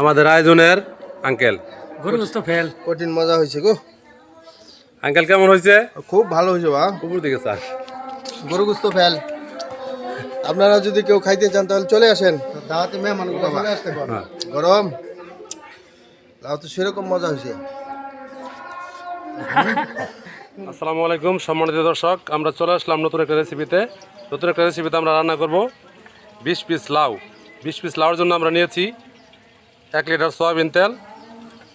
আমাদের আয়োজনের আঙ্কেল কঠিন মজা হয়েছে গো। আঙ্কেল কেমন হয়েছে? খুব ভালো হয়েছে বা উপর দিকে স্যার। গরু গুস্ত ফেল আপনারা যদি কেউ খাইতে চান তাহলে চলে আসেন। দাওয়াতে মেহমান চলে আসতে হ্যাঁ। গরম। তাও তো সেরকম মজা হয়েছে। আসসালামু আলাইকুম সম্মানিত দর্শক। আমরা চলে আসলাম নতুন একটা রেসিপিতে নতুন একটা রেসিপিতে আমরা রান্না করব। বিশ পিস লাউ। বিশ পিস লাউর জন্য আমরা নিয়েছি এক লিটার সয়াবিন তেল,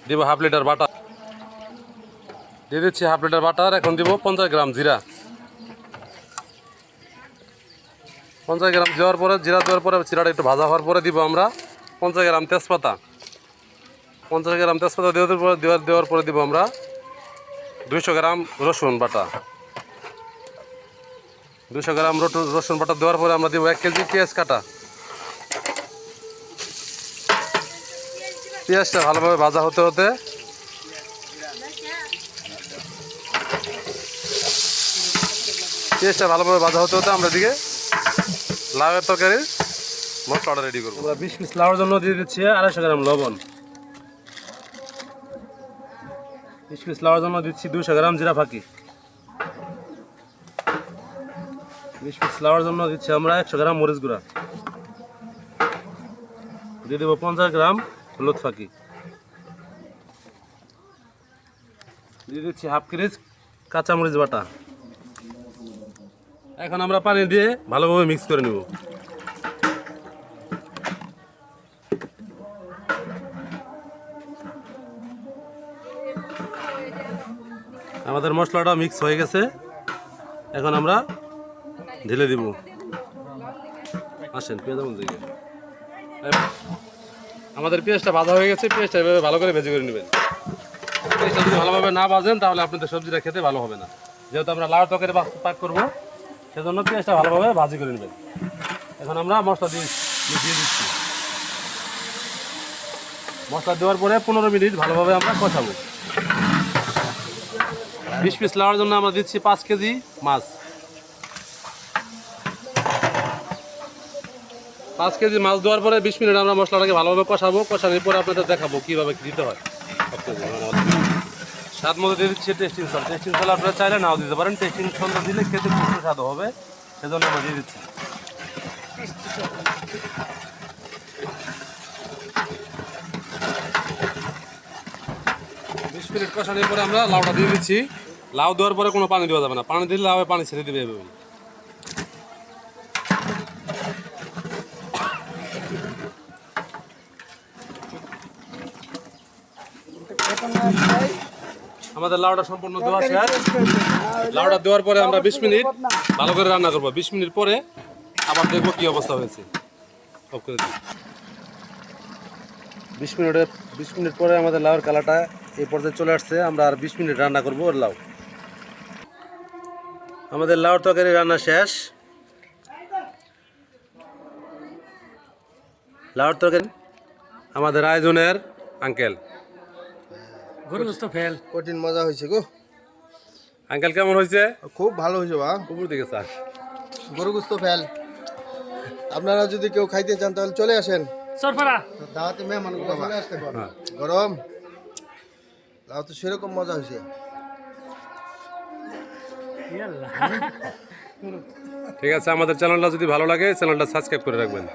দিব হাফ লিটার বাটার। দিয়ে দিচ্ছি হাফ লিটার বাটার, এখন দিব পঞ্চাশ গ্রাম জিরা। পঞ্চাশ গ্রাম দেওয়ার পরে, জিরা দেওয়ার পরে জিরাটা একটু ভাজা হওয়ার পরে দিব আমরা পঞ্চাশ গ্রাম তেজপাতা। পঞ্চাশ গ্রাম তেজপাতা দেওয়ার পরে, দেওয়ার দেওয়ার পরে দিব আমরা দুইশো গ্রাম রসুন বাটা। দুশো গ্রাম রসুন বাটা দেওয়ার পরে আমরা দিব এক কেজি পেঁয়াজ কাটা। পেঁয়াজটা ভালোভাবে ভাজা হতে হতে পেঁয়াজটা ভালোভাবে ভাজা হতে হতে আমরা দিকে লাউয়ের তরকারির মশলাটা রেডি করব। আমরা বিশ পিস লাউয়ের জন্য দিয়ে দিচ্ছি আড়াইশো গ্রাম লবণ। বিশ পিস লাউয়ের জন্য দিচ্ছি দুশো গ্রাম জিরা ফাঁকি। বিশ পিস লাউয়ের জন্য দিচ্ছি আমরা একশো গ্রাম মরিচ গুঁড়া। দিয়ে দেবো পঞ্চাশ গ্রাম হলুদ ফাঁকি। দিয়ে দিচ্ছি হাফ কেজি কাঁচামরিচ বাটা। এখন আমরা পানি দিয়ে ভালোভাবে মিক্স করে নেব। আমাদের মশলাটা মিক্স হয়ে গেছে। এখন আমরা ঢেলে দিব। আসেন, পেঁয়াজ আমন দিকে আমাদের পেঁয়াজটা ভাজা হয়ে গেছে, পেঁয়াজটা এভাবে ভালো করে ভেজে করে নেবেন। পেঁয়াজটা যদি ভালোভাবে না ভাজেন, তাহলে আপনাদের সবজিটা খেতে ভালো হবে না। যেহেতু আমরা লাউ তরকারি পাক করব, সেজন্য পেঁয়াজটা ভালোভাবে ভাজি করে নেবেন। এখন আমরা মশলা দিয়ে দিয়ে দিচ্ছি। মশলা দেওয়ার পরে পনেরো মিনিট ভালোভাবে আমরা কষাবো। বিশ পিস লাউয়ের জন্য আমরা দিচ্ছি পাঁচ কেজি মাছ। পাঁচ কেজি মাছ দেওয়ার পরে বিশ মিনিট আমরা মশলাটাকে ভালোভাবে কষাবো, কষানোর পরে আপনাদের দেখাবো কীভাবে দিতে হয়। স্বাদ মতো দিয়ে দিচ্ছি টেস্টিং সল টেস্টিং সল আপনারা চাইলে নাও দিতে পারেন। টেস্টিং সলটা দিলে খেতে খুব স্বাদ হবে। সেজন্য আমরা দিয়ে দিচ্ছি। বিশ মিনিট কষানোর পরে আমরা লাউটা দিয়ে দিচ্ছি। লাউ দেওয়ার পরে কোনো পানি দেওয়া যাবে না। পানি দিলে লাউয়ে পানি ছেড়ে দেবে এভাবে। আমাদের লাউটা সম্পূর্ণ দেওয়া শেষ। লাউটা দেওয়ার পরে আমরা বিশ মিনিট ভালো করে রান্না করব। বিশ মিনিট পরে আবার দেখব কি অবস্থা হয়েছে। বিশ মিনিটের বিশ মিনিট পরে আমাদের লাউয়ের কালারটা এই পর্যায়ে চলে আসছে। আমরা আর বিশ মিনিট রান্না করব ওর লাউ। আমাদের লাউর তরকারি রান্না শেষ। লাউর তরকারি আমাদের আয়োজনের আঙ্কেল। গরুস্ত ফেল। কঠিন মজা হয়েছে গো। আঙ্কেল কেমন হয়েছে? খুব ভালো হয়েছে বা উপর দিকে স্যার। গরু গুস্ত ফেল। আপনারা যদি কেউ খাইতে চান তাহলে চলে আসেন। সরফরা। দাওয়াতে মেহমান চলে আসতে হ্যাঁ। গরম। তাও তো সেরকম মজা হয়েছে। ঠিক আছে আমাদের চ্যানেলটা যদি ভালো লাগে চ্যানেলটা সাবস্ক্রাইব করে রাখবেন।